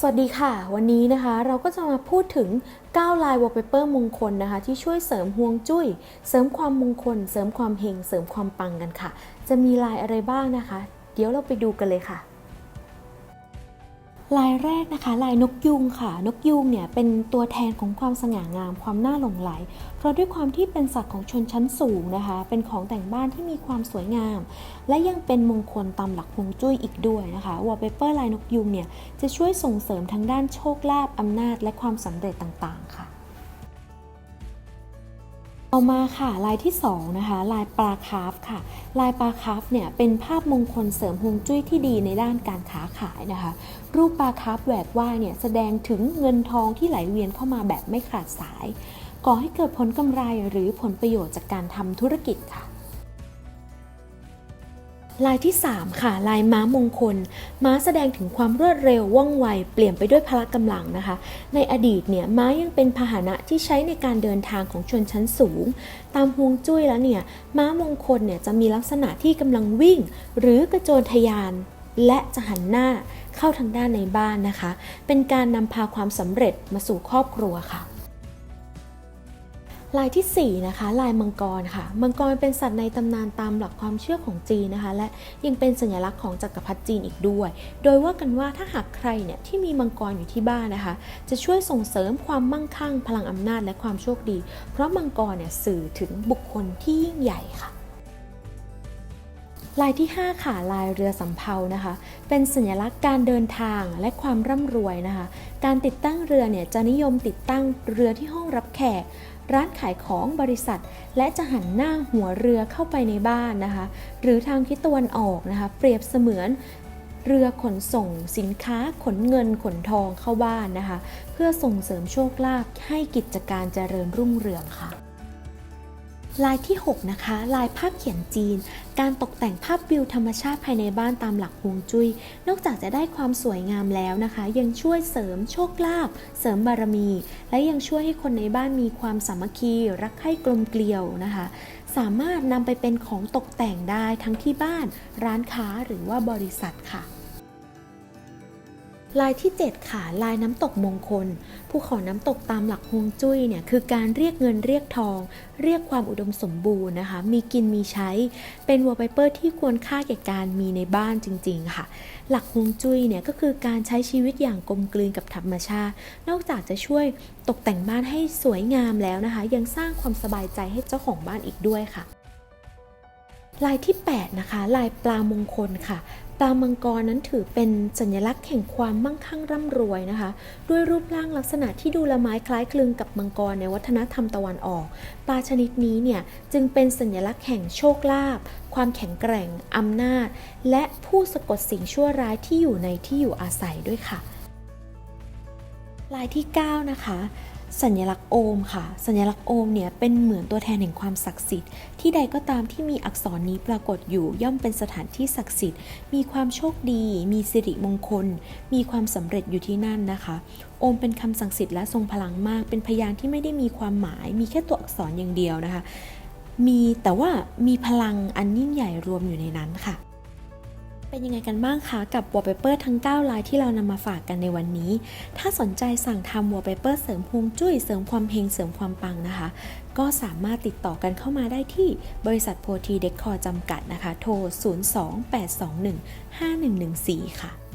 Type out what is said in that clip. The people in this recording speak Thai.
สวัสดีค่ะ วันนี้นะคะเราก็จะมาพูดถึง 9 ลายวอลเปเปอร์มงคลนะคะ ที่ช่วยเสริมฮวงจุ้ย เสริมความมงคล เสริมความเฮงเสริมความปังกันค่ะ จะมีลายอะไรบ้างนะคะ เดี๋ยวเราไปดูกันเลยค่ะ ลายแรกนะคะลายนกยูงค่ะ นกยูงเนี่ยเป็นตัวแทนของความสง่างามความน่าหลงไหล เพราะด้วยความที่เป็นสัตว์ของชนชั้นสูงนะคะ เป็นของแต่งบ้านที่มีความสวยงาม และยังเป็นมงคลตามหลักฮวงจุ้ยอีกด้วยนะคะวอลเปเปอร์ลายนกยูงเนี่ยจะช่วยส่งเสริมทางด้านโชคลาภอำนาจ และความสำเร็จต่างๆค่ะ ต่อมาค่ะลายที่2นะคะลายปลาคาร์ฟค่ะ ลายปลาคาร์ฟเนี่ยเป็นภาพมงคลเสริมฮวงจุ้ยที่ดีในด้านการค้าขายนะคะ รูปปลาคาร์ฟแหวกว่ายเนี่ยแสดงถึงเงินทองที่ไหลเวียนเข้ามาแบบไม่ขาดสาย ก่อให้เกิดผลกำไรหรือผลประโยชน์จากการทำธุรกิจค่ะ ลายที่ 3 ค่ะ ลายม้ามงคล ม้าแสดงถึงความรวดเร็วว่องไว เปลี่ยนไปด้วยพละกำลังนะคะ ในอดีตเนี่ยม้ายังเป็นพาหนะที่ใช้ในการเดินทางของชนชั้นสูง ตามฮวงจุ้ยแล้วเนี่ยม้ามงคลเนี่ยจะมีลักษณะที่กำลังวิ่ง หรือกระโจนทะยาน และจะหันหน้าเข้าทางด้านในบ้านนะคะ เป็นการนำพาความสำเร็จมาสู่ครอบครัวค่ะ ลายที่ 4 นะคะ ลายมังกรค่ะ มังกรเป็นสัตว์ในตำนานตามหลักความเชื่อของจีนนะคะ และยังเป็นสัญลักษณ์ของจักรพรรดิจีนอีกด้วย โดยว่ากันว่าถ้าหากใครเนี่ยที่มีมังกรอยู่ที่บ้านนะคะ จะช่วยส่งเสริมความมั่งคั่ง พลังอำนาจและความโชคดี เพราะมังกรเนี่ยสื่อถึงบุคคลที่ยิ่งใหญ่ค่ะลายที่ 5 ค่ะ ลายเรือสำเภานะคะ เป็นสัญลักษณ์การเดินทางและความร่ำรวยนะคะ การติดตั้งเรือเนี่ยจะนิยมติดตั้งเรือที่ห้องรับแขก ร้านขายของบริษัท และจะหันหน้าหัวเรือเข้าไปในบ้านนะคะ หรือทางทิศตะวันออกนะคะ เปรียบเสมือนเรือขนส่งสินค้าขนเงินขนทองเข้าบ้านนะคะ เพื่อส่งเสริมโชคลาภให้กิจการเจริญรุ่งเรืองค่ะ ลายที่ 6 นะคะ ลายภาพเขียนจีน การตกแต่งภาพวิวธรรมชาติภายในบ้านตามหลักฮวงจุย้ยนอกจากจะได้ความสวยงามแล้วนะคะ ยังช่วยเสริมโชคลาภเสริมบารมี และยังช่วยให้คนในบ้านมีความสามัคคี รักใคร่กลมเกลียวนะคะ สามารถนำไปเป็นของตกแต่งได้ทั้งที่บ้าน ร้านค้าหรือว่าบริษัทค่ะ ลายที่ 7 ค่ะ ลายน้ำตกมงคล ภูเขาน้ำตกตามหลักฮวงจุ้ยเนี่ยคือการเรียกเงินเรียกทอง เรียกความอุดมสมบูรณ์นะคะ มีกินมีใช้ เป็นวอลเปเปอร์ที่ควรค่าแก่การมีในบ้านจริง ๆ ค่ะ หลักฮวงจุ้ยเนี่ยก็คือการใช้ชีวิตอย่างกลมกลืนกับธรรมชาติ นอกจากจะช่วยตกแต่งบ้านให้สวยงามแล้วนะคะ ยังสร้างความสบายใจให้เจ้าของบ้านอีกด้วยค่ะลายที่ 8 นะคะ ลายปลามงคลค่ะ ปลามังกรนั้นถือเป็นสัญลักษณ์แห่งความมั่งคั่งร่ำรวยนะคะ ด้วยรูปร่างลักษณะที่ดูละไม้คล้ายคลึงกับมังกรในวัฒนธรรมตะวันออก ปลาชนิดนี้เนี่ยจึงเป็นสัญลักษณ์แห่งโชคลาภความแข็งแกร่งอำนาจ และผู้สะกดสิ่งชั่วร้ายที่อยู่ในที่อยู่อาศัยด้วยค่ะลายที่ 9 นะคะ สัญลักษณ์โอมค่ะ สัญลักษณ์โอมเนี่ยเป็นเหมือนตัวแทนแห่งความศักดิ์สิทธิ์ที่ใดก็ตามที่มีอักษรนี้ปรากฏอยู่ย่อมเป็นสถานที่ศักดิ์สิทธิ์ มีความโชคดี มีสิริมงคล มีความสำเร็จอยู่ที่นั่นนะคะ โอมเป็นคำศักดิ์สิทธิ์และทรงพลังมาก เป็นพยานที่ไม่ได้มีความหมาย มีแค่ตัวอักษรอย่างเดียวนะคะ มีแต่ว่ามีพลังอันยิ่งใหญ่รวมอยู่ในนั้นค่ะ เป็นยังไงกันบ้างคะกับวอลเปเปอร์ทั้ง 9 ลายที่เรานำมาฝากกันในวันนี้ ถ้าสนใจสั่งทำวอลเปเปอร์เสริมฮวงจุ้ยเสริมความเฮงเสริมความปังนะคะ ก็สามารถติดต่อกันเข้ามาได้ที่บริษัทโพทีเดคคอร์จำกัดนะคะ โทร 028215114 ค่ะ